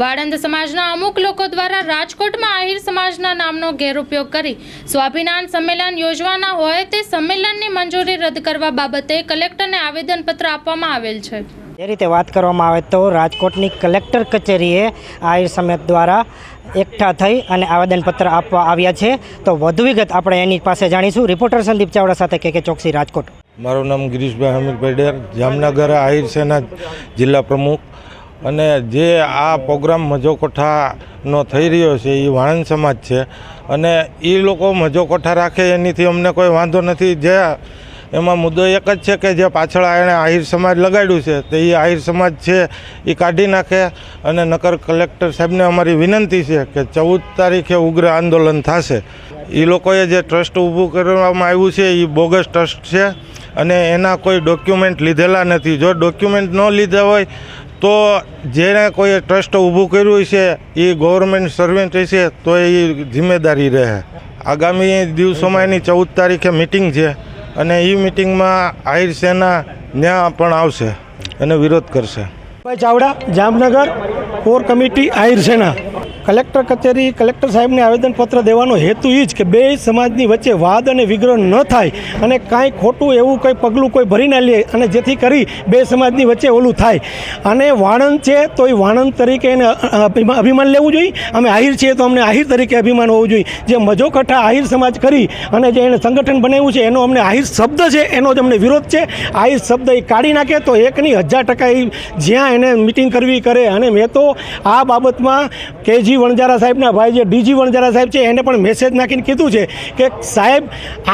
વાળંદ સમાજના અમુક લોકો દ્વારા રાજકોટમાં આહિર સમાજના નામનો ગેરઉપયોગ કરી સ્વાભિમાન સંમેલન યોજવાના હોય તે સંમેલનની મંજૂરી રદ કરવા બાબતે કલેક્ટરને આવેદનપત્ર આપવામાં આવેલ છે. જે રીતે વાત કરવામાં આવે તો રાજકોટની કલેક્ટર કચેરીએ આહિર સમિત દ્વારા એકઠા થઈ અને આવેદનપત્ર આપવા આવ્યા છે. તો વધુ વિગત આપણે એની પાસે જાણીશું. રિપોર્ટર સંદીપ ચાવડા સાથે કે કે ચોકસી રાજકોટ. મારું નામ ગિરીશભાઈ હમીરભાઈ ડેર જામનગર આહિર સેના જિલ્લા પ્રમુખ. અને જે આ પ્રોગ્રામ મજોકોઠાનો થઈ રહ્યો છે, એ વાણંદ સમાજ છે. અને એ લોકો મજોકોઠા રાખે, એનીથી અમને કોઈ વાંધો નથી. જે એમાં મુદ્દો એક જ છે કે જે પાછળ એણે આહિર સમાજ લગાડ્યું છે, તો એ આહિર સમાજ છે, એ કાઢી નાખે. અને નકર કલેક્ટર સાહેબને અમારી વિનંતી છે કે ચૌદ તારીખે ઉગ્ર આંદોલન થશે. એ લોકોએ જે ટ્રસ્ટ ઊભું કરવામાં આવ્યું છે, એ બોગસ ટ્રસ્ટ છે. અને એના કોઈ ડોક્યુમેન્ટ લીધેલા નથી. જો ડોક્યુમેન્ટ ન લીધા હોય તો જેણે કોઈ ટ્રસ્ટ ઊભું કર્યું છે એ ગવર્મેન્ટ સર્વેન્ટ હશે, તો એ જિમ્મેદારી રહે. આગામી દિવસોમાં એની ચૌદ તારીખે મિટિંગ છે, અને એ મિટિંગમાં આહિર સેના ત્યાં પણ આવશે અને વિરોધ કરશે. ભાઈ Chavda, Jamnagar, core committee, Ahir Sena. Collector કચેરી કલેક્ટર સાહેબને આવેદનપત્ર દેવાનો હેતુ એ જ કે બે સમાજની વચ્ચે વાદ અને વિગ્રહ ન થાય અને કાંઈ ખોટું એવું કંઈ પગલું કોઈ ભરી ના લે અને જેથી કરી બે સમાજની વચ્ચે ઓલું થાય. અને વાણંદ છે તો એ વાણંદ તરીકે એને અભિમાન લેવું જોઈએ. અમે આહિર છીએ તો અમને આહિર તરીકે અભિમાન હોવું જોઈએ. જે મજોકઠા આહિર સમાજ કરી અને જે એને સંગઠન બનાવ્યું છે એનો અમને આહિર શબ્દ છે, એનો જ અમને વિરોધ છે. આહિર શબ્દ એ કાઢી નાખે તો એકની હજાર ટકા એ જ્યાં એને મિટિંગ કરવી કરે અને મેં તો આ બાબતમાં કેજી વણજારા સાહેબના ભાઈ જે ડીજી વણજારા સાહેબ છે, એને પણ મેસેજ નાખીને કીધું છે કે, સાહેબ,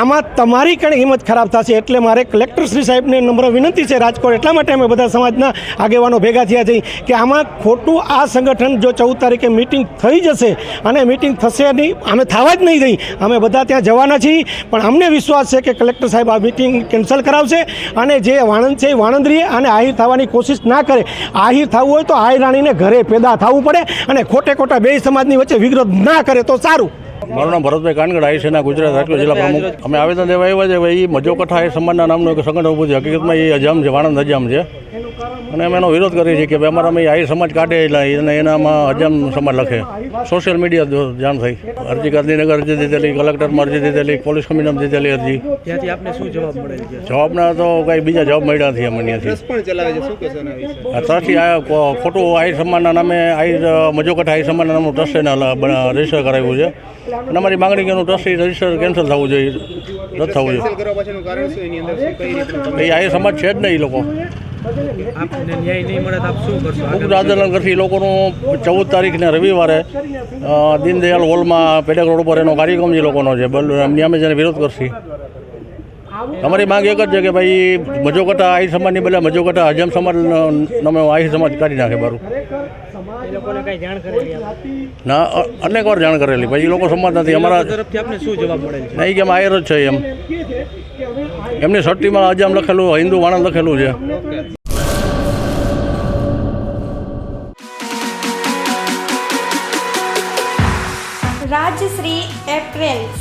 આમાં તમારી કણ હિંમત ખરાબ થશે એટલે મારે કલેક્ટર શ્રી સાહેબને નમ્ર વિનંતી છે રાજકોટ. એટલા માટે અમે બધા સમાજના આગેવાનો ભેગા થયા છીએ કે આમાં ખોટું આ સંગઠન જો ચૌદ તારીખે મિટિંગ થઈ જશે અને મિટિંગ થશે નહીં, અમે થવા જ નહીં થઈ અમે બધા ત્યાં જવાના છીએ, પણ અમને વિશ્વાસ છે કે કલેક્ટર સાહેબ આ મિટિંગ કેન્સલ કરાવશે અને જે વાણંદ છે એ વાણંદ રહીએ અને આહિર થવાની કોશિશ ના કરે. આહિર થવું હોય તો આહિર રાણીને ઘરે પેદા થવું પડે અને ખોટે ખોટા બે સમાજની વચ્ચે વિરોધ ના કરે તો સારું. મારું નામ ભરતભાઈ કાનગડ આઈ સેના ગુજરાત રાજકોટ જિલ્લા પ્રમુખ. અમે આવેદન દેવા આવ્યા છે, ભાઈ, એ મજોકઠા એ સમાજના નામનું એક સંગઠન ઊભું છે. હકીકતમાં એ અજામ છે, વાણંદ અજામ છે. અને અમે એનો વિરોધ કરીએ છીએ કે ભાઈ અમારા એ આહિર સમાજ કાઢે એટલે અને એનામાં અજમ સમાજ લખે. સોશિયલ મીડિયા જો જાણ થઈ. અરજી ગાંધીનગર અરજી દીધેલી કલેક્ટરમાં અરજી દીધેલી પોલીસ કમિશનમાં દીધેલી અરજી. ત્યાંથી આપને શું જવાબ મળે છે? જવાબના તો કંઈ બીજા જવાબ મળ્યા નથી અમને ત્યાંથી. ત્યાંથી આ ખોટું આહિર સમાજના નામે આહિર મજોકઠા આહિર સમાજના નામનું ટ્રસ્ટ એને રજિસ્ટર કરાવ્યું છે. અને અમારી માંગણી કે એનું ટ્રસ્ટ રજિસ્ટર કેન્સલ થવું જોઈએ. રદ થવું જોઈએ. કેન્સલ કરવા પાછળનું કારણ શું? એની અંદર શું કઈ રીતનું એ આહિર સમાજ છે જ નહીં એ લોકો. આપને ન્યાય નહીં મળે તો આપ શું કરશો? ઉગ્ર આંદોલન કરશે લોકોનું ચૌદ તારીખને રવિવારે દીનદયાળ હોલમાં પેડક રોડ ઉપર એનો કાર્યક્રમ જે લોકોનો છે. એમની અમે જેને વિરોધ કરશે અમારી માંગ એક જ છે કે ભાઈ મજોકટા આહિર સમાજની બદલે મજોકટા હજમ સમાજ નામે આહિર સમાજ કાઢી નાખે બારું. ના અનેક વાર જાણ કરેલી. ભાઈ એ લોકો સમાજ નથી. અમારા નહીં કે એમ આયર જ છે એમ. એમની સટ્ટીમાં અજામ લખેલું હિન્દુ વાણંદ લખેલું છે. રાજશ્રી એપ્રેલ્સ.